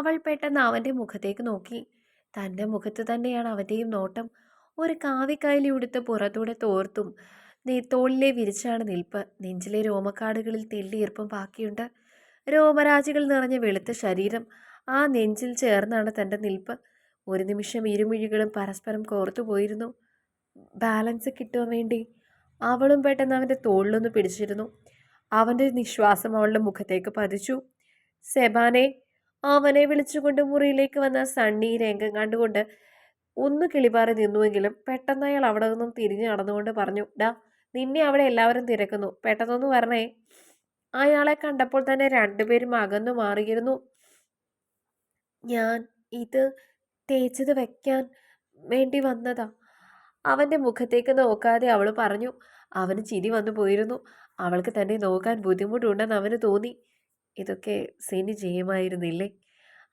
അവൾ പെട്ടെന്ന് അവന്റെ മുഖത്തേക്ക് നോക്കി. തന്റെ മുഖത്ത് തന്നെയാണ് അവന്റെയും നോട്ടം. ഒരു കാവിക്കൈലി ഉടുത്ത് പുറത്തൂടെ തോർത്തും തോളിലെ വിരിച്ചാണ് നിൽപ്പ്. നെഞ്ചിലെ രോമക്കാടുകളിൽ തെല്ലിയീർപ്പം ബാക്കിയുണ്ട് രോമരാജികൾ നിറഞ്ഞ വെളുത്ത ശരീരം. ആ നെഞ്ചിൽ ചേർന്നാണ് തന്റെ നിൽപ്പ്. ഒരു നിമിഷം ഇരുമിഴികളും പരസ്പരം കോർത്തു പോയിരുന്നു. ബാലൻസ് കിട്ടുവാൻ വേണ്ടി അവളും പെട്ടെന്ന് അവന്റെ തോളിലൊന്ന് പിടിച്ചിരുന്നു. അവന്റെ നിശ്വാസം അവളുടെ മുഖത്തേക്ക് പതിച്ചു. സെബാനെ അവനെ വിളിച്ചുകൊണ്ട് മുറിയിലേക്ക് വന്ന സണ്ണി രംഗം കണ്ടുകൊണ്ട് ഒന്ന് കിളിപാറി നിന്നുവെങ്കിലും പെട്ടെന്ന് അയാൾ അവിടെ നിന്നും തിരിഞ്ഞു നടന്നുകൊണ്ട് പറഞ്ഞു ഡാ നിന്നെ അവിടെ എല്ലാവരും തിരക്കുന്നു. പെട്ടെന്നൊന്ന് വരണേ. അയാളെ കണ്ടപ്പോൾ തന്നെ രണ്ടുപേരും അകന്നു മാറിയിരുന്നു. ഞാൻ ഇത് തേച്ചത് വെക്കാൻ വേണ്ടി വന്നതാ. അവന്റെ മുഖത്തേക്ക് നോക്കാതെ അവൾ പറഞ്ഞു അവന് ചിരി വന്നു പോയിരുന്നു. അവൾക്ക് തന്നെ നോക്കാൻ ബുദ്ധിമുട്ടുണ്ടെന്ന് അവന് തോന്നി. ഇതൊക്കെ സിനി ചെയ്യുമായിരുന്നില്ലേ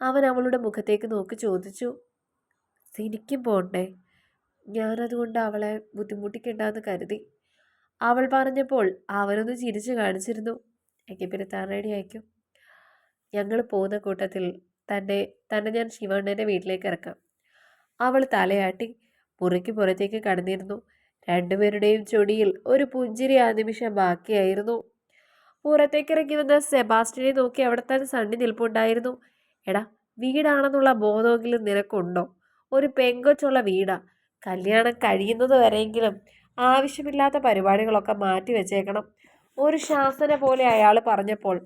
അവൻ അവളുടെ മുഖത്തേക്ക് നോക്കി ചോദിച്ചു. സിനിക്കും പോണ്ടേ? ഞാനതുകൊണ്ട് അവളെ ബുദ്ധിമുട്ടിക്കണ്ടെന്ന് കരുതി. അവൾ പറഞ്ഞപ്പോൾ അവനൊന്ന് ചിരിച്ചു കാണിച്ചിരുന്നു. എങ്കിൽ പിന്നെ താൻ റെഡി അയക്കും ഞങ്ങൾ പോകുന്ന കൂട്ടത്തിൽ തന്നെ തന്നെ ഞാൻ ശിവണ്ണന്റെ വീട്ടിലേക്ക് ഇറക്കാം. അവൾ തലയാട്ടി മുറിക്ക് പുറത്തേക്ക് കടന്നിരുന്നു. രണ്ടുപേരുടെയും ചൊടിയിൽ ഒരു പുഞ്ചിരി ആ നിമിഷം ബാക്കിയായിരുന്നു. പുറത്തേക്ക് ഇറങ്ങി വന്ന സെബാസ്റ്റിനെ നോക്കി അവിടെ തന്നെ സണ്ണി നിൽപ്പുണ്ടായിരുന്നു. എടാ വീടാണെന്നുള്ള ബോധമെങ്കിലും നിനക്കുണ്ടോ? ഒരു പെങ്കൊച്ചുള്ള വീടാ. കല്യാണം കഴിയുന്നത് വരെയെങ്കിലും ആവശ്യമില്ലാത്ത പരിപാടികളൊക്കെ മാറ്റി വെച്ചേക്കണം. ഒരു ശാസന പോലെ അയാൾ പറഞ്ഞപ്പോൾ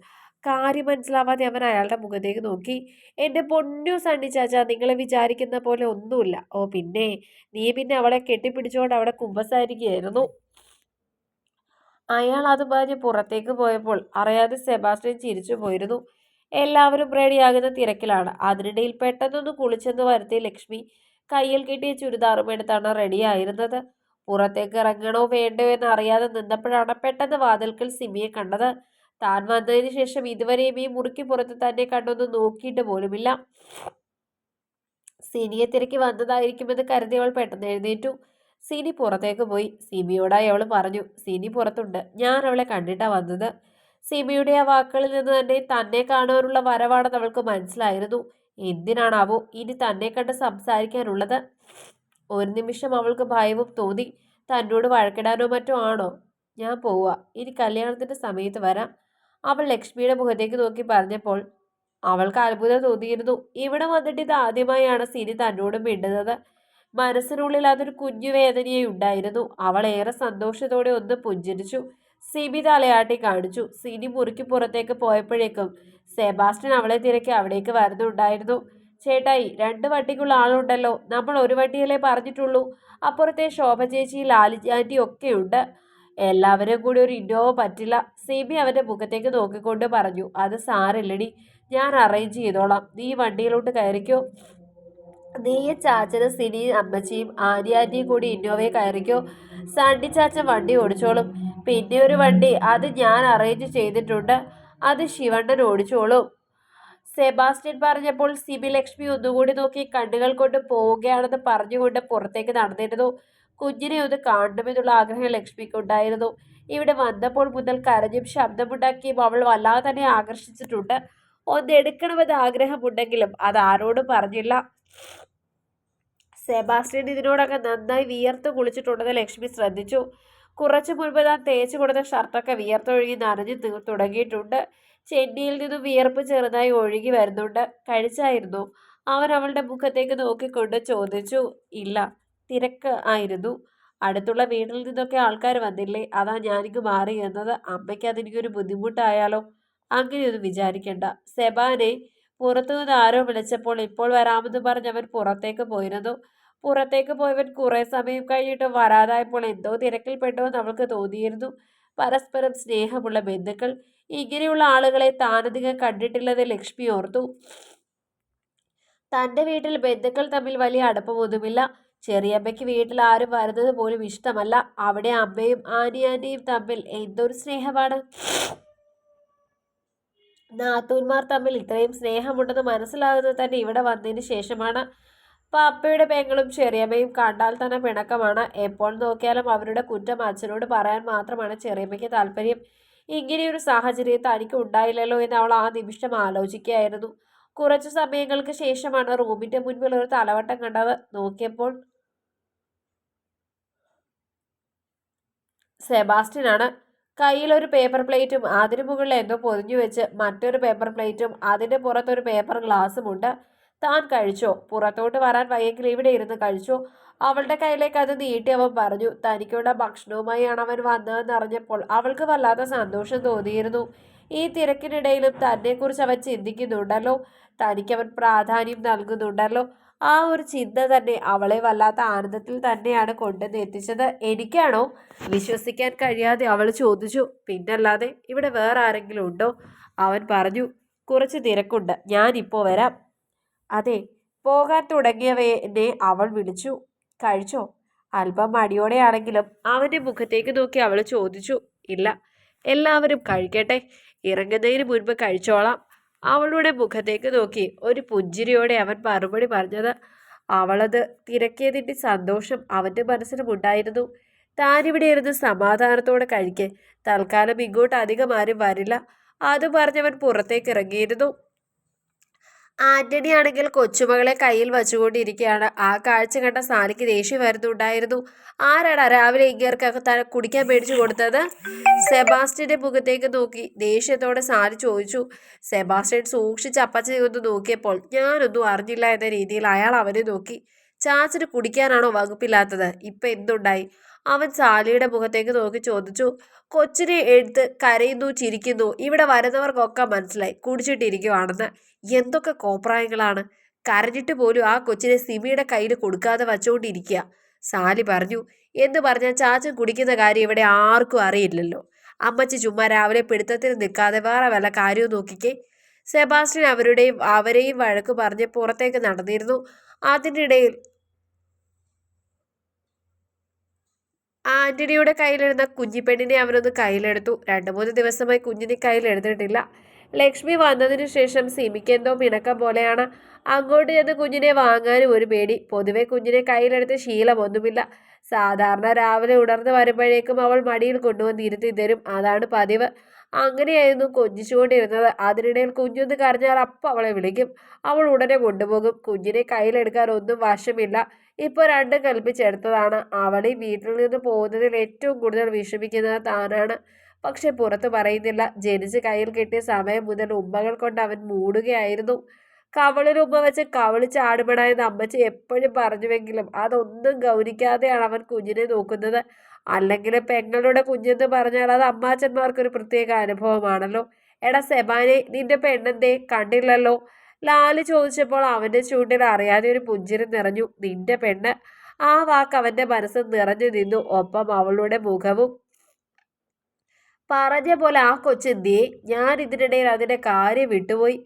കാര്യം മനസ്സിലാവാതെ അവൻ അയാളുടെ മുഖത്തേക്ക് നോക്കി. എന്റെ പൊന്നു സണ്ണി ചാച്ച നിങ്ങൾ വിചാരിക്കുന്ന പോലെ ഒന്നുമില്ല. ഓ പിന്നെ നീ പിന്നെ അവളെ കെട്ടിപ്പിടിച്ചുകൊണ്ട് അവിടെ കുമ്പസാരിക്കുകയായിരുന്നു. അയാൾ അത് പറഞ്ഞ് പുറത്തേക്ക് പോയപ്പോൾ അറിയാതെ സെബാസ്റ്റ്യൻ ചിരിച്ചു പോയിരുന്നു. എല്ലാവരും റെഡിയാകുന്ന തിരക്കിലാണ്. അതിനിടയിൽ പെട്ടെന്നൊന്ന് കുളിച്ചെന്ന് വരുത്തിയ ലക്ഷ്മി കയ്യിൽ കിട്ടിയ ചുരിദാറും എടുത്താണ് റെഡിയായിരുന്നത് പുറത്തേക്ക് ഇറങ്ങണോ വേണ്ടോ എന്ന് അറിയാതെ നിന്നപ്പോഴാണ് പെട്ടെന്ന് വാതിൽക്കൽ സിമിയെ കണ്ടത്. താൻ വന്നതിന് ശേഷം ഇതുവരെയും ഈ മുറിക്ക് പുറത്ത് തന്നെ കണ്ടൊന്ന് നോക്കിയിട്ട് പോലുമില്ല. സിനിയെ തിരക്കി വന്നതായിരിക്കുമെന്ന് കരുതി അവൾ പെട്ടെന്ന് എഴുന്നേറ്റു. സിനി പുറത്തേക്ക് പോയി. സിമിയോടായി അവൾ പറഞ്ഞു സിനി പുറത്തുണ്ട്. ഞാൻ അവളെ കണ്ടിട്ടാ വന്നത്. സിമിയുടെ ആ വാക്കുകളിൽ നിന്ന് തന്നെ തന്നെ കാണാനുള്ള വരവാണെന്ന് അവൾക്ക് മനസ്സിലായിരുന്നു. എന്തിനാണാവോ ഇനി തന്നെ കണ്ട് സംസാരിക്കാനുള്ളത്? ഒരു നിമിഷം അവൾക്ക് ഭയവും തോന്നി. തന്നോട് വഴക്കിടാനോ മറ്റോ ആണോ? ഞാൻ പോവുക ഇനി കല്യാണത്തിന്റെ സമയത്ത് വരാം. അവൾ ലക്ഷ്മിയുടെ മുഖത്തേക്ക് നോക്കി പറഞ്ഞപ്പോൾ അവൾക്ക് അത്ഭുതം തോന്നിയിരുന്നു. ഇവിടെ വന്നിട്ട് ഇത് ആദ്യമായാണ് സിനി തന്നോട് മിണ്ടുന്നത്. മനസ്സിനുള്ളിൽ അതൊരു കുഞ്ഞു വേദനയെ ഉണ്ടായിരുന്നു. അവൾ ഏറെ സന്തോഷത്തോടെ ഒന്ന് പുഞ്ചിരിച്ചു. സിബി തലയാട്ടി കാണിച്ചു. സിനി മുറിക്ക് പുറത്തേക്ക് പോയപ്പോഴേക്കും സെബാസ്റ്റ്യൻ അവളെ തിരക്കി അവിടേക്ക് വരുന്നുണ്ടായിരുന്നു. ചേട്ടായി രണ്ട് വണ്ടിക്കുള്ള ആളുണ്ടല്ലോ. നമ്മൾ ഒരു വണ്ടിയല്ലേ പറഞ്ഞിട്ടുള്ളൂ. അപ്പുറത്തെ ശോഭ ചേച്ചി ലാലിജാന്റി ഒക്കെയുണ്ട് എല്ലാവരും കൂടി ഒരു ഇന്നോവ പറ്റില്ല. സിബി അവന്റെ മുഖത്തേക്ക് നോക്കിക്കൊണ്ട് പറഞ്ഞു. അത് സാരില്ലടി. ഞാൻ അറേഞ്ച് ചെയ്തോളാം. നീ വണ്ടിയിലോട്ട് കയറിക്കോ. നീയും ചാച്ചനും സിനിയും അമ്മച്ചിയും ആനി ആന്റിയും കൂടി ഇന്നോവയെ കയറിക്കോ? സണ്ണി ചാച്ച വണ്ടി ഓടിച്ചോളും. പിന്നെ ഒരു വണ്ടി അത് ഞാൻ അറേഞ്ച് ചെയ്തിട്ടുണ്ട്. അത് ശിവണ്ണൻ ഓടിച്ചോളും. സെബാസ്റ്റ്യൻ പറഞ്ഞപ്പോൾ സിബി ലക്ഷ്മി ഒന്നുകൂടി നോക്കി കണ്ണുകൾ കൊണ്ട് പോവുകയാണെന്ന് പറഞ്ഞുകൊണ്ട് പുറത്തേക്ക് നടന്നിരുന്നു. കുഞ്ഞിനെ ഒന്ന് കാണണമെന്നുള്ള ആഗ്രഹം ലക്ഷ്മിക്കുണ്ടായിരുന്നു. ഇവിടെ വന്നപ്പോൾ മുതൽ കരഞ്ഞും ശബ്ദമുണ്ടാക്കിയും അവൾ വല്ലാതെ തന്നെ ആകർഷിച്ചിട്ടുണ്ട്. ഒന്ന് എടുക്കണമെന്ന് ആഗ്രഹമുണ്ടെങ്കിലും അത് ആരോടും പറഞ്ഞില്ല. സെബാസ്റ്റ്യൻ ഇതിനോടൊക്കെ നന്നായി വിയർത്ത് കുളിച്ചിട്ടുണ്ടെന്ന് ലക്ഷ്മി ശ്രദ്ധിച്ചു. കുറച്ചു മുൻപ് താൻ തേച്ച് കൊടുത്ത ഷർട്ടൊക്കെ വിയർത്തൊഴുകി നനഞ്ഞു തുടങ്ങിയിട്ടുണ്ട്. ചെന്നിയിൽ നിന്നും വിയർപ്പ് ചെറുതായി ഒഴുകി വരുന്നുണ്ട്. കഴിച്ചായിരുന്നു? അവൻ അവളുടെ മുഖത്തേക്ക് നോക്കിക്കൊണ്ട് ചോദിച്ചു. ഇല്ല തിരക്ക് ആയിരുന്നു. അടുത്തുള്ള വീട്ടിൽ നിന്നൊക്കെ ആൾക്കാർ വന്നില്ലേ? അതാ ഞാനിങ്ങ് മാറി എന്നത്. അമ്മയ്ക്ക് അതെനിക്കൊരു ബുദ്ധിമുട്ടായാലോ? അങ്ങനെയൊന്നും വിചാരിക്കണ്ട. സെബാനെ പുറത്തുനിന്ന് ആരോ വിളിച്ചപ്പോൾ ഇപ്പോൾ വരാമെന്ന് പറഞ്ഞ് അവൻ പുറത്തേക്ക് പോയിരുന്നു. പുറത്തേക്ക് പോയവൻ കുറേ സമയം കഴിഞ്ഞിട്ട് വരാതായപ്പോൾ എന്തോ തിരക്കിൽപ്പെട്ടുവെന്ന് അവൾക്ക് തോന്നിയിരുന്നു. പരസ്പരം സ്നേഹമുള്ള ബന്ധുക്കൾ. ഇങ്ങനെയുള്ള ആളുകളെ താനധികം കണ്ടിട്ടില്ലെന്ന് ലക്ഷ്മി ഓർത്തു. തന്റെ വീട്ടിൽ ബന്ധുക്കൾ തമ്മിൽ വലിയ അടുപ്പമൊന്നുമില്ല. ചെറിയമ്മയ്ക്ക് വീട്ടിൽ ആരും വരുന്നത് പോലും ഇഷ്ടമല്ല. അവിടെ അമ്മയും ആനി ആന്റിയും തമ്മിൽ എന്തൊരു സ്നേഹമാണ്. നാത്തൂന്മാർ തമ്മിൽ ഇത്രയും സ്നേഹമുണ്ടെന്ന് മനസ്സിലാകുന്നത് തന്നെ ഇവിടെ വന്നതിന് ശേഷമാണ്. പാപ്പയുടെ പെങ്ങളും ചെറിയമ്മയും കണ്ടാൽ തന്നെ പിണക്കമാണ്. എപ്പോൾ നോക്കിയാലും അവരുടെ കുറ്റം അച്ഛനോട് പറയാൻ മാത്രമാണ് ചെറിയമ്മയ്ക്ക് താല്പര്യം. ഇങ്ങനെയൊരു സാഹചര്യം തനിക്ക് ഉണ്ടായില്ലല്ലോ എന്ന് അവൾ ആ നിമിഷം ആലോചിക്കുകയായിരുന്നു. കുറച്ച് സമയങ്ങൾക്ക് ശേഷമാണ് റൂമിന്റെ മുൻപിൽ ഒരു തലവട്ടം കണ്ടത്. നോക്കിയപ്പോൾ സെബാസ്റ്റ്യനാണ്. കയ്യിലൊരു പേപ്പർ പ്ലേറ്റും അതിനു മുകളിൽ എന്തോ പൊതിഞ്ഞു വെച്ച് മറ്റൊരു പേപ്പർ പ്ലേറ്റും അതിന്റെ പുറത്തൊരു പേപ്പർ ഗ്ലാസ്സുമുണ്ട് താൻ കഴിച്ചോ? പുറത്തോട്ട് വരാൻ വയ്യെങ്കിൽ ഇവിടെ ഇരുന്ന് കഴിച്ചോ? അവളുടെ കയ്യിലേക്ക് അത് നീട്ടി അവൻ പറഞ്ഞു തനിക്കുള്ള ഭക്ഷണവുമായാണ് അവൻ വന്നതെന്ന് അറിഞ്ഞപ്പോൾ അവൾക്ക് വല്ലാത്ത സന്തോഷം തോന്നിയിരുന്നു. ഈ തിരക്കിനിടയിലും തന്നെക്കുറിച്ച് അവൻ ചിന്തിക്കുന്നുണ്ടല്ലോ. തനിക്കവൻ പ്രാധാന്യം നൽകുന്നുണ്ടല്ലോ. ആ ഒരു ചിന്ത തന്നെ അവളെ വല്ലാത്ത ആനന്ദത്തിൽ തന്നെയാണ് കൊണ്ടുവന്ന് എത്തിച്ചത്. എനിക്കാണോ വിശ്വസിക്കാൻ കഴിയാതെ അവൾ ചോദിച്ചു. പിന്നല്ലാതെ ഇവിടെ വേറെ ആരെങ്കിലും ഉണ്ടോ? അവൻ പറഞ്ഞു കുറച്ച് തിരക്കുണ്ട്. ഞാനിപ്പോൾ വരാം. അതെ. പോകാൻ തുടങ്ങിയവനെ അവൾ വിളിച്ചു. കഴിച്ചോ? അല്പം മടിയോടെയാണെങ്കിലും. അവന്റെ മുഖത്തേക്ക് നോക്കി അവൾ ചോദിച്ചു. ഇല്ല എല്ലാവരും കഴിക്കട്ടെ. ഇറങ്ങുന്നതിന് മുൻപ് കഴിച്ചോളാം. അവളുടെ മുഖത്തേക്ക് നോക്കി. ഒരു പുഞ്ചിരിയോടെ അവൻ മറുപടി പറഞ്ഞത് അവളത് തിരക്കിയതിന്റെ സന്തോഷം അവന്റെ മനസ്സിലുമുണ്ടായിരുന്നു താനിവിടെ ഇരുന്ന് സമാധാനത്തോടെ കഴിക്കെ. തൽക്കാലം ഇങ്ങോട്ട് അധികം ആരും വരില്ല. അത് പറഞ്ഞവൻ പുറത്തേക്ക് ഇറങ്ങിയിരുന്നു. ആന്റണി ആണെങ്കിൽ കൊച്ചുമകളെ കയ്യിൽ വച്ചുകൊണ്ടിരിക്കുകയാണ്. ആ കാഴ്ച കണ്ട സാലിക്ക് ദേഷ്യം വരുന്നുണ്ടായിരുന്നു. ആരാടാ രാവിലെ ഇങ്ങേർക്കൊക്കെ തന്നെ കുടിക്കാൻ മേടിച്ചു കൊടുത്തത്? സെബാസ്റ്റ്യന്റെ മുഖത്തേക്ക് നോക്കി. ദേഷ്യത്തോടെ സാലി ചോദിച്ചു. സെബാസ്റ്റ്യൻ സൂക്ഷിച്ച് അപ്പച്ചനെ ഒന്ന് നോക്കിയപ്പോൾ ഞാനൊന്നും അറിഞ്ഞില്ല എന്ന രീതിയിൽ അയാൾ അവനെ നോക്കി. ചാച്ചന് കുടിക്കാനാണോ വകുപ്പില്ലാത്തത്? ഇപ്പൊ എന്തുണ്ടായി? അവൻ സാലിയുടെ മുഖത്തേക്ക് നോക്കി ചോദിച്ചു. കൊച്ചിനെ എടുത്ത് കരയുന്നു ചിരിക്കുന്നു. ഇവിടെ വരുന്നവർക്കൊക്കെ മനസ്സിലായി. കുടിച്ചിട്ടിരിക്കുവാണെന്ന്. എന്തൊക്കെ കോപ്രായങ്ങളാണ്. കരഞ്ഞിട്ട് പോലും ആ കൊച്ചിനെ സിമിയുടെ കയ്യിൽ കൊടുക്കാതെ വച്ചുകൊണ്ടിരിക്കുക. സാലി പറഞ്ഞു എന്ന് പറഞ്ഞാൽ ചാച്ചൻ കുടിക്കുന്ന കാര്യം ഇവിടെ ആർക്കും അറിയില്ലല്ലോ. അമ്മച്ചി ചുമ്മാ രാവിലെ പിടുത്തത്തിൽ നിൽക്കാതെ വേറെ വല്ല കാര്യവും നോക്കിക്കേ. സെബാസ്റ്റ്യൻ അവരുടെയും അവരെയും വഴക്ക് പറഞ്ഞ് പുറത്തേക്ക് നടന്നിരുന്നു. അതിനിടയിൽ ആന്റണിയുടെ കയ്യിലിരുന്ന കുഞ്ഞിപ്പെണ്ണിനെ അവനൊന്ന് കയ്യിലെടുത്തു. രണ്ടു മൂന്ന് ദിവസമായി കുഞ്ഞിനെ കയ്യിലെടുത്തിട്ടില്ല. ലക്ഷ്മി വന്നതിന് ശേഷം സിമിക്കെന്തോ മിണക്കം പോലെയാണ്. അങ്ങോട്ട് ചെന്ന് കുഞ്ഞിനെ വാങ്ങാനും ഒരു പേടി. പൊതുവെ കുഞ്ഞിനെ കയ്യിലെടുത്ത് ശീലമൊന്നുമില്ല. സാധാരണ രാവിലെ ഉണർന്നു വരുമ്പോഴേക്കും അവൾ മടിയിൽ കൊണ്ടുവന്ന് ഇരുത്തി തരും. അതാണ് പതിവ്. അങ്ങനെയായിരുന്നു കൊഞ്ചിച്ചുകൊണ്ടിരുന്നത്. അതിനിടയിൽ കുഞ്ഞൊന്ന് കരഞ്ഞാൽ അപ്പം അവളെ വിളിക്കും. അവൾ ഉടനെ കൊണ്ടുപോകും. കുഞ്ഞിനെ കയ്യിലെടുക്കാൻ ഒന്നും വശമില്ല. ഇപ്പോൾ രണ്ടും കൽപ്പിച്ചെടുത്തതാണ്. അവളീ വീട്ടിൽ നിന്ന് പോകുന്നതിൽ ഏറ്റവും കൂടുതൽ വിഷമിക്കുന്നത് താനാണ്. പക്ഷെ പുറത്ത് പറയുന്നില്ല. ജനിച്ച് കയ്യിൽ കിട്ടിയ സമയം മുതൽ ഉമ്മകൾ കൊണ്ട് അവൻ മൂടുകയായിരുന്നു. കവളിൽ രൂപം വെച്ച് കവളി ചാടുപെടായെന്ന് അമ്മച്ചി എപ്പോഴും പറഞ്ഞുവെങ്കിലും അതൊന്നും ഗൗനിക്കാതെയാണ് അവൻ കുഞ്ഞിനെ നോക്കുന്നത്. അല്ലെങ്കിൽ പെങ്ങളുടെ കുഞ്ഞെന്ന് പറഞ്ഞാൽ അത് അമ്മാച്ചന്മാർക്കൊരു പ്രത്യേക അനുഭവമാണല്ലോ. എടാ സെബാനെ നിന്റെ പെണ്ണെന്തേ? കണ്ടില്ലല്ലോ. ലാൽ ചോദിച്ചപ്പോൾ അവന്റെ ചൂണ്ടിൽ അറിയാതെ ഒരു പുഞ്ചിരി നിറഞ്ഞു. നിന്റെ പെണ്ണ്? ആ വാക്ക് അവന്റെ മനസ്സ് നിറഞ്ഞു നിന്നു. ഒപ്പം അവളുടെ മുഖവും പറഞ്ഞ പോലെ ആ കൊച്ചെന്തിയെ ഞാൻ ഇതിനിടയിൽ അതിന്റെ കാര്യം വിട്ടുപോയി.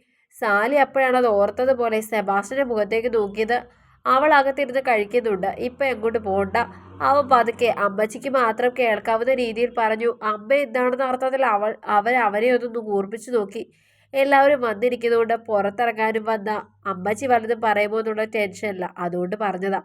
സാലി അപ്പോഴാണ് അത് ഓർത്തത് പോലെ സെബാസ്റ്റിന്റെ മുഖത്തേക്ക് നോക്കിയത്. അവൾ അകത്തിരുന്ന് കഴിക്കുന്നുണ്ട്. ഇപ്പം എങ്ങോട്ട് പോണ്ട? അവൻ പതുക്കെ അമ്മച്ചിക്ക് മാത്രം കേൾക്കാവുന്ന രീതിയിൽ പറഞ്ഞു. അമ്മ എന്താണെന്ന അർത്ഥത്തിൽ അവൾ അവൻ അവരെ ഒന്ന് കൂർപ്പിച്ചു നോക്കി. എല്ലാവരും വന്നിരിക്കുന്നതുകൊണ്ട് പുറത്തിറങ്ങാനും വന്ന അമ്മച്ചി വല്ലതും പറയുമോ എന്നുള്ള ടെൻഷനില്ല അതുകൊണ്ട് പറഞ്ഞതാ.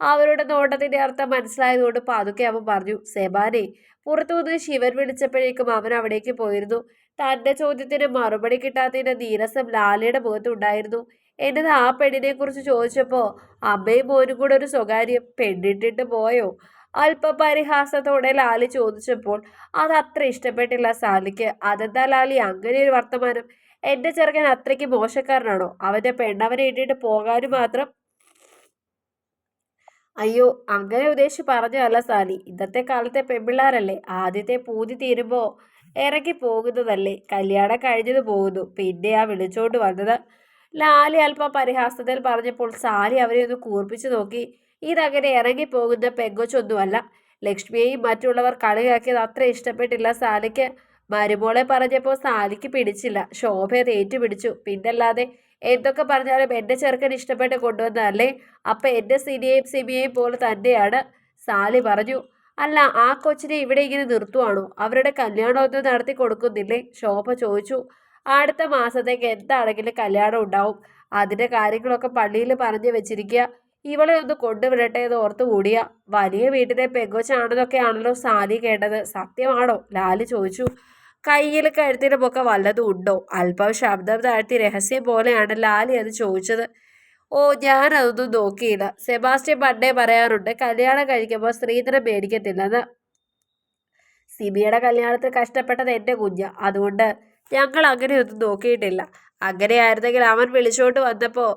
അവരുടെ നോട്ടത്തിന്റെ അർത്ഥം മനസ്സിലായതുകൊണ്ട് പതുക്കെ അവൻ പറഞ്ഞു സെബാനെ പുറത്തുനിന്ന് ശിവൻ വിളിച്ചപ്പോഴേക്കും അവൻ അവിടേക്ക് പോയിരുന്നു. തന്റെ ചോദ്യത്തിന് മറുപടി കിട്ടാത്തതിന്റെ നീരസം ലാലയുടെ മുഖത്തുണ്ടായിരുന്നു എന്നത് ആ പെണ്ണിനെ കുറിച്ച് ചോദിച്ചപ്പോ അമ്മയും മോനും കൂടെ ഒരു സ്വകാര്യം പെണ്ണിട്ടിട്ട് പോയോ? അല്പ പരിഹാസത്തോടെ ലാലി ചോദിച്ചപ്പോൾ അത് അത്ര ഇഷ്ടപ്പെട്ടില്ല സാലിക്ക്. അതെന്താ ലാലി? അങ്ങനെ ഒരു വർത്തമാനം. എന്റെ ചെറുക്കൻ അത്രയ്ക്ക് മോശക്കാരനാണോ? അവന്റെ പെണ്ണവനെ ഇട്ടിട്ട് പോകാനും മാത്രം അയ്യോ അങ്ങനെ ഉദ്ദേശിച്ച് പറഞ്ഞതല്ല സാലി. ഇന്നത്തെ കാലത്തെ പെമ്പിള്ളാരല്ലേ? ആദ്യത്തെ പൂതി തീരുമ്പോൾ ഇറങ്ങി പോകുന്നതല്ലേ? കല്യാണം കഴിഞ്ഞത് പോകുന്നു. പിന്നെ ആ വിളിച്ചോണ്ട് വന്നത്. ലാലി അല്പ പരിഹാസത്തിൽ പറഞ്ഞപ്പോൾ സാലി അവരെ ഒന്ന് കൂർപ്പിച്ചു നോക്കി. ഇതങ്ങനെ ഇറങ്ങിപ്പോകുന്ന പെങ്കൊച്ചൊന്നുമല്ല. ലക്ഷ്മിയെയും മറ്റുള്ളവർ കളിയാക്കിയത് അത്ര ഇഷ്ടപ്പെട്ടില്ല സാലിക്ക്. മരുമോളെ പറഞ്ഞപ്പോൾ സാലിക്ക് പിടിച്ചില്ല. ശോഭ ഏറ്റുപിടിച്ചു. പിന്നല്ലാതെ എന്തൊക്കെ പറഞ്ഞാലും എന്റെ ചെറുക്കൻ ഇഷ്ടപ്പെട്ട് കൊണ്ടുവന്നതല്ലേ? അപ്പം എന്റെ സിനിയെയും സിമിയെയും പോലെ തന്നെയാണ് സാലി പറഞ്ഞു. അല്ല ആ കൊച്ചിനെ ഇവിടെ ഇങ്ങനെ നിർത്തുവാണോ? അവരുടെ കല്യാണമൊന്നും നടത്തി കൊടുക്കുന്നില്ലേ? ശോഭ ചോദിച്ചു. അടുത്ത മാസത്തേക്ക് എന്താണെങ്കിലും കല്യാണം ഉണ്ടാവും. അതിന്റെ കാര്യങ്ങളൊക്കെ പള്ളിയിൽ പറഞ്ഞു വെച്ചിരിക്കുക. ഇവളെ ഒന്ന് കൊണ്ടുവിടട്ടെ എന്ന് ഓർത്ത് കൂടിയ വലിയ വീട്ടിലെ പെങ്കൊച്ചാണെന്നൊക്കെയാണല്ലോ സാലി കേട്ടത്. സത്യമാണോ? ലാലി ചോദിച്ചു. കയ്യിൽ കഴുത്തിനുമൊക്കെ വല്ലതും ഉണ്ടോ? അല്പം ശബ്ദം താഴ്ത്തി രഹസ്യം പോലെയാണ് ലാലി അത് ചോദിച്ചത്. ഓ ഞാനതൊന്നും നോക്കിയില്ല. സെബാസ്റ്റ്യൻ പണ്ടേ പറയാറുണ്ട് കല്യാണം കഴിക്കുമ്പോൾ സ്ത്രീധനം മേടിക്കത്തില്ലെന്ന്. സിബിയുടെ കല്യാണത്തിൽ കഷ്ടപ്പെട്ടത് എന്റെ കുഞ്ഞ. അതുകൊണ്ട് ഞങ്ങൾ അങ്ങനെയൊന്നും നോക്കിയിട്ടില്ല. അങ്ങനെയായിരുന്നെങ്കിൽ അവൻ വിളിച്ചോണ്ട് വന്നപ്പോൾ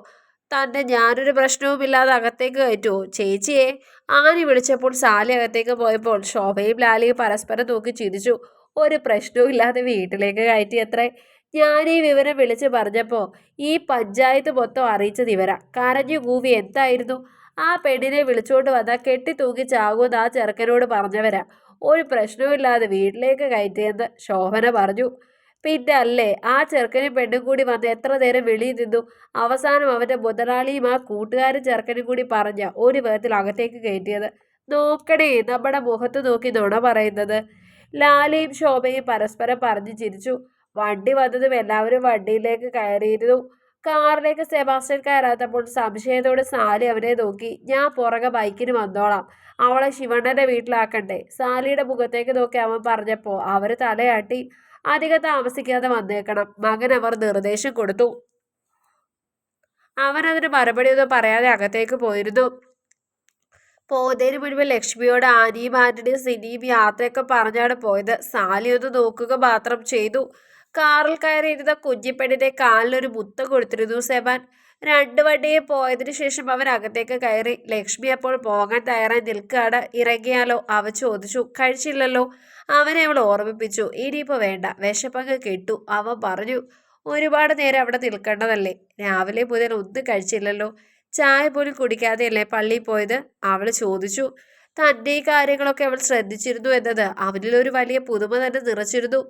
തന്റെ ഞാനൊരു പ്രശ്നവുമില്ലാതെ അകത്തേക്ക് കയറ്റുമോ ചേച്ചിയെ ആനി വിളിച്ചപ്പോൾ സാലി അകത്തേക്ക് പോയപ്പോൾ ശോഭയും ലാലിയും പരസ്പരം നോക്കി ചിരിച്ചു. ഒരു പ്രശ്നവും ഇല്ലാതെ വീട്ടിലേക്ക് കയറ്റിയത്രേ ഞാൻ ഈ വിവരം വിളിച്ച് പറഞ്ഞപ്പോൾ ഈ പഞ്ചായത്ത് മൊത്തം അറിയിച്ചത് ഇവരാ. കരഞ്ഞു കൂവി എന്തായിരുന്നു? ആ പെണ്ണിനെ വിളിച്ചുകൊണ്ട് വന്നാൽ കെട്ടി തൂക്കി ചാകുമെന്ന് ആ ചെറുക്കനോട് പറഞ്ഞവരാ. ഒരു പ്രശ്നവുമില്ലാതെ വീട്ടിലേക്ക് കയറ്റിയെന്ന് ശോഭന പറഞ്ഞു. പിന്നെ അല്ലേ ആ ചെറുക്കനും പെണ്ണും കൂടി വന്ന് എത്ര നേരം വെളിയിൽ നിന്നു? അവസാനം അവന്റെ മുതലാളിയും ആ കൂട്ടുകാരും ചെറുക്കനും കൂടി പറഞ്ഞ ഒരു വിധത്തിൽ അകത്തേക്ക് കയറ്റിയത്. നോക്കണേ നമ്മുടെ മുഖത്ത് നോക്കി നുണ പറയുന്നത്. ലാലയും ശോഭയും പരസ്പരം പറഞ്ഞു ചിരിച്ചു. വണ്ടി വന്നതും എല്ലാവരും വണ്ടിയിലേക്ക് കയറിയിരുന്നു. കാറിലേക്ക് സെബാസ്റ്റ്യൻ കയറാത്തപ്പോൾ സംശയത്തോടെ സാലി അവനെ നോക്കി. ഞാൻ പുറകെ ബൈക്കിന് വന്നോളാം. അവളെ ശിവണ്ണന്റെ വീട്ടിലാക്കണ്ടേ? സാലിയുടെ മുഖത്തേക്ക് നോക്കി അവൻ പറഞ്ഞപ്പോൾ അവർ തലയാട്ടി അധികം താമസിക്കാതെ വന്നേക്കണം. മകൻ അവർ നിർദ്ദേശം കൊടുത്തു. അവനതിന് മറുപടി മറുപടിയൊന്നും പറയാതെ അകത്തേക്ക് പോയിരുന്നു. പോകുന്നതിന് മുൻപ് ലക്ഷ്മിയോട് ആനിയും ആന്റണിയും സിനിയും യാത്രയൊക്കെ പറഞ്ഞാണ് പോയത്. സാലി ഒന്ന് നോക്കുക മാത്രം ചെയ്തു. കാറിൽ കയറിയിരുന്ന കുഞ്ഞിപ്പെണ്ണിന്റെ കാലിലൊരു മുത്തം കൊടുത്തിരുന്നു സെബാൻ. രണ്ട് വണ്ടിയെ പോയതിനു ശേഷം അവൻ അകത്തേക്ക് കയറി. ലക്ഷ്മി അപ്പോൾ പോകാൻ തയ്യാറായി നിൽക്കുകയാണ്. ഇറങ്ങിയാലോ? അവ ചോദിച്ചു. കഴിച്ചില്ലല്ലോ. അവനെ അവൾ ഓർമ്മിപ്പിച്ചു. ഇനിയിപ്പോൾ വേണ്ട. വിശപ്പങ്ങ് കിട്ടു. അവൻ പറഞ്ഞു ഒരുപാട് നേരം അവിടെ നിൽക്കേണ്ടതല്ലേ? രാവിലെ മുതൽ ഒന്നും കഴിച്ചില്ലല്ലോ. ചായ പോലും കുടിക്കാതെയല്ലേ പള്ളിയിൽ പോയത്? അവൾ ചോദിച്ചു. തന്റെ ഈ കാര്യങ്ങളൊക്കെ അവൾ ശ്രദ്ധിച്ചിരുന്നു എന്നത്. അവനിൽ ഒരു വലിയ പുതുമ തന്നെ നിറച്ചിരുന്നു.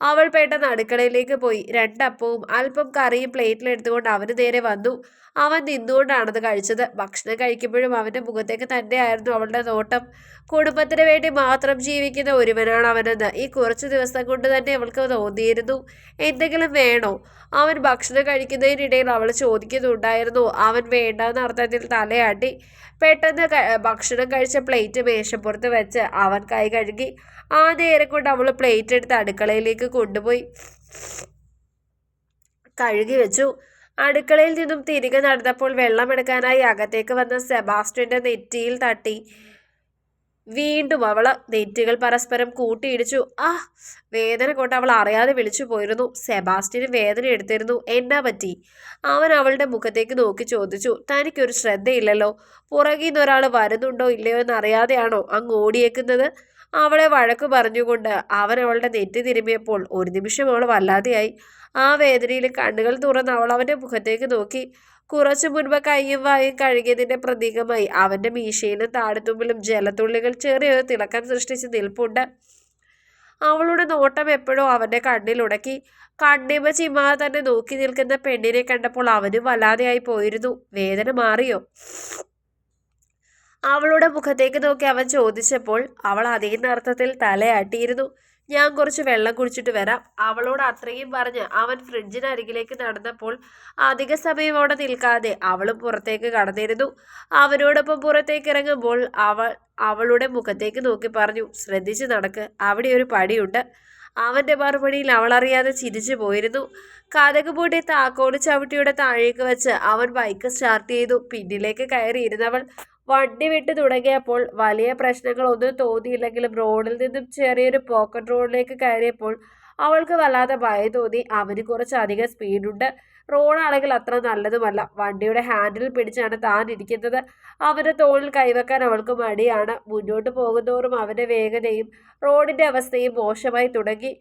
അവൾ പെട്ടെന്ന് അടുക്കളയിലേക്ക് പോയി. രണ്ടപ്പവും അല്പം കറിയും പ്ലേറ്റിലെടുത്തുകൊണ്ട് അവന് നേരെ വന്നു. അവൻ നിന്നുകൊണ്ടാണത് കഴിച്ചത്. ഭക്ഷണം കഴിക്കുമ്പോഴും അവന്റെ മുഖത്തേക്ക് തന്നെയായിരുന്നു അവളുടെ നോട്ടം. കുടുംബത്തിന് വേണ്ടി മാത്രം ജീവിക്കുന്ന ഒരുവനാണ് അവനെന്ന് ഈ കുറച്ച് ദിവസം കൊണ്ട് തന്നെ അവൾക്ക് തോന്നിയിരുന്നു. എന്തെങ്കിലും വേണോ? അവൻ ഭക്ഷണം കഴിക്കുന്നതിനിടയിൽ അവൾ ചോദിക്കുന്നുണ്ടായിരുന്നു. അവൻ വേണ്ടെന്ന അർത്ഥത്തിൽ തലയാട്ടി. പെട്ടെന്ന് ഭക്ഷണം കഴിച്ച പ്ലേറ്റ് മേശപ്പുറത്ത് വെച്ച് അവൻ കൈ കഴുകി ആ നേരം കൊണ്ട് അവൾ പ്ലേറ്റ് എടുത്ത് അടുക്കളയിലേക്ക് കൊണ്ടുപോയി. കഴുകി വെച്ചു. അടുക്കളയിൽ നിന്നും തിരികെ നടന്നപ്പോൾ വെള്ളമെടുക്കാനായി അകത്തേക്ക് വന്ന സെബാസ്റ്റിന്റെ നെറ്റിയിൽ തട്ടി. വീണ്ടും അവൾ നെറ്റുകൾ പരസ്പരം കൂട്ടിയിടിച്ചു. ആ വേദന കൊണ്ട് അവൾ അറിയാതെ വിളിച്ചു പോയിരുന്നു. സെബാസ്റ്റിന് വേദന എടുത്തിരുന്നു. എന്നാ പറ്റി? അവൻ അവളുടെ മുഖത്തേക്ക് നോക്കി ചോദിച്ചു. തനിക്കൊരു ശ്രദ്ധയില്ലല്ലോ. പുറകിൽ നിന്ന് ഒരാൾ വരുന്നുണ്ടോ ഇല്ലയോ എന്നറിയാതെയാണോ അങ്ങ് ഓടിയേക്കുന്നത്? അവളെ വഴക്ക് പറഞ്ഞുകൊണ്ട് അവൻ അവളുടെ നെറ്റി തിരുമ്മിയപ്പോൾ ഒരു നിമിഷം അവൾ വല്ലാതെയായി. ആ വേദനയിൽ കണ്ണുകൾ തുറന്ന് അവൾ അവന്റെ മുഖത്തേക്ക് നോക്കി. കുറച്ചു മുൻപ് കയ്യും വായും കഴുകിയതിന്റെ പ്രതീകമായി അവന്റെ മീശയിലും താഴത്തുമ്പിലും ജലത്തുള്ളികൾ ചെറിയൊരു തിളക്കം സൃഷ്ടിച്ച് നിൽപ്പുണ്ട്. അവളുടെ നോട്ടം എപ്പോഴും അവന്റെ കണ്ണിലുടക്കി കണ്ണിമ ചിമ്മാതെ തന്നെ നോക്കി നിൽക്കുന്ന പെണ്ണിനെ കണ്ടപ്പോൾ അവനും വല്ലാതെയായി പോയിരുന്നു. വേദന മാറിയോ? അവളുടെ മുഖത്തേക്ക് നോക്കി അവൻ ചോദിച്ചപ്പോൾ അവൾ അതേ അർത്ഥത്തിൽ തലയാട്ടിയിരുന്നു. ഞാൻ കുറച്ച് വെള്ളം കുടിച്ചിട്ട് വരാം. അവളോട് അത്രയും പറഞ്ഞ് അവൻ ഫ്രിഡ്ജിനരികിലേക്ക് നടന്നപ്പോൾ അധിക സമയം അവിടെ നിൽക്കാതെ അവളും പുറത്തേക്ക് കടന്നിരുന്നു. അവനോടൊപ്പം പുറത്തേക്ക് ഇറങ്ങുമ്പോൾ അവൾ അവളുടെ മുഖത്തേക്ക് നോക്കി പറഞ്ഞു ശ്രദ്ധിച്ച് നടക്ക് അവിടെ ഒരു പടിയുണ്ട് അവന്റെ മറുപടിയിൽ അവൾ അറിയാതെ ചിരിച്ചു പോയിരുന്നു. കഥക് പൂട്ടി താക്കോട് ചവിട്ടിയുടെ താഴേക്ക് വെച്ച് അവൻ ബൈക്ക് സ്റ്റാർട്ട് ചെയ്തു. പിന്നിലേക്ക് കയറിയിരുന്നവൾ വണ്ടി വിട്ട് തുടങ്ങിയപ്പോൾ വലിയ പ്രശ്നങ്ങളൊന്നും തോന്നിയില്ലെങ്കിലും റോഡിൽ നിന്നും ചെറിയൊരു പോക്കറ്റ് റോഡിലേക്ക് കയറിയപ്പോൾ അവൾക്ക് വല്ലാതെ ഭയം തോന്നി. അവന് കുറച്ചധികം സ്പീഡുണ്ട്. റോഡാണെങ്കിൽ അത്ര നല്ലതുമല്ല. വണ്ടിയുടെ ഹാൻഡിൽ പിടിച്ചാണ് താൻ ഇരിക്കുന്നത്. അവന്റെ തോളിൽ കൈവെക്കാൻ അവൾക്ക് മടിയാണ്. മുന്നോട്ട് പോകുന്തോറും അവന്റെ വേഗതയും റോഡിന്റെ അവസ്ഥയും മോശമായി തുടങ്ങി.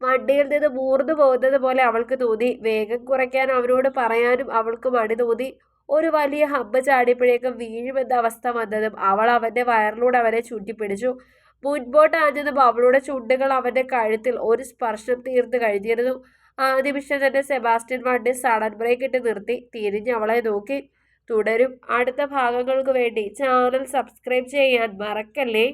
വണ്ടിയിൽ നിന്ന് മൂർന്നു പോകുന്നത് പോലെ അവൾക്ക് തോന്നി. വേഗം കുറയ്ക്കാൻ അവരോട് പറയാനും അവൾക്ക് മടി തോന്നി. ഒരു വലിയ ഹബ്ബ് ചാടിയപ്പോഴേക്കും വീഴുമെന്ന അവസ്ഥ വന്നതും അവൾ അവന്റെ വയറിലൂടെ അവനെ ചുറ്റിപ്പിടിച്ചു മുൻപോട്ട് ആഞ്ഞതും അവളുടെ ചുണ്ടുകൾ അവന്റെ കഴുത്തിൽ ഒരു സ്പർശം തീർത്ത് കഴിഞ്ഞിരുന്നു ആ നിമിഷം തന്നെ സെബാസ്റ്റ്യൻ വണ്ടി സഡൻ ബ്രേക്ക് ഇട്ട് നിർത്തി. തിരിഞ്ഞ് അവളെ നോക്കി. തുടരും. അടുത്ത ഭാഗങ്ങൾക്ക് വേണ്ടി ചാനൽ സബ്സ്ക്രൈബ് ചെയ്യാൻ മറക്കല്ലേ?